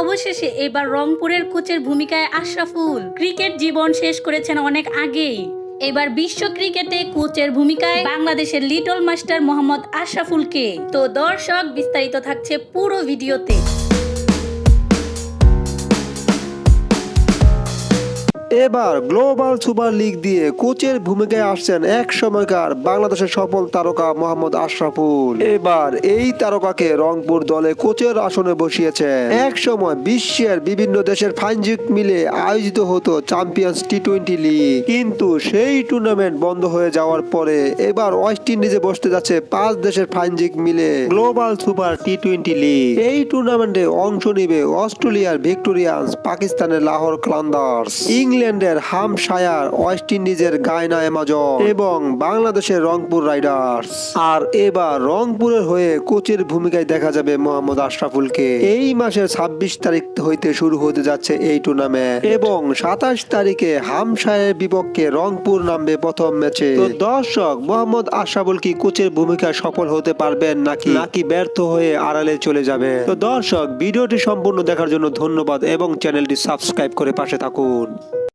অবশেষে এবার রংপুরের কোচের ভূমিকায় আশরাফুল। ক্রিকেট জীবন শেষ করেছেন অনেক আগেই। এবার বিশ্ব ক্রিকেটে কোচের ভূমিকায় বাংলাদেশের লিটল মাস্টার মোহাম্মদ আশরাফুলকে। তো দর্শক, বিস্তারিত থাকছে পুরো ভিডিওতে। এবার গ্লোবাল সুপার লিগ দিয়ে কোচের ভূমিকায় আসছেন এক সময়কার বাংলাদেশের সফল তারকা মোহাম্মদ আশরাফুল। এবার এই তারকাকে রংপুর দলে কোচের আসনে বসিয়েছে এক সময় বিশ্বের বিভিন্ন দেশের ফাইনজিক মিলে আয়োজিত হতো চ্যাম্পিয়ন্স টি টোয়েন্টি লিগ। কিন্তু সেই টুর্নামেন্ট বন্ধ হয়ে যাওয়ার পরে এবার ওয়েস্ট ইন্ডিজে বসতে যাচ্ছে পাঁচ দেশের ফাইনজিক মিলে global super T twenty league. এই টুর্নামেন্টে অংশ নিবে অস্ট্রেলিয়ার ভিক্টোরিয়ান্স, পাকিস্তানের লাহোর ক্লান্দার্স। ইংল্যান্ডের হামশায়ার ওয়েস্ট ইন্ডিজের গায়না অ্যামাজন এবং বাংলাদেশের রংপুর রাইডার্স। আর এবার রংপুরের হয়ে কোচের ভূমিকায় দেখা যাবে মোহাম্মদ আশরাফুলকে। এই মাসের ছাব্বিশ তারিখ হইতে শুরু হতে যাচ্ছে এই টুর্নামেন্ট এবং সাতাশ তারিখে হামশায়ের বিপক্ষে রংপুর নামবে প্রথম ম্যাচে। তো দর্শক, মোহাম্মদ আশরাফুল কি কোচের ভূমিকায় সফল হতে পারবেন নাকি? নাকি ব্যর্থ হয়ে আড়ালে চলে যাবে? তো দর্শক, ভিডিওটি সম্পূর্ণ দেখার জন্য ধন্যবাদ এবং চ্যানেলটি সাবস্ক্রাইব করে পাশে থাকুন।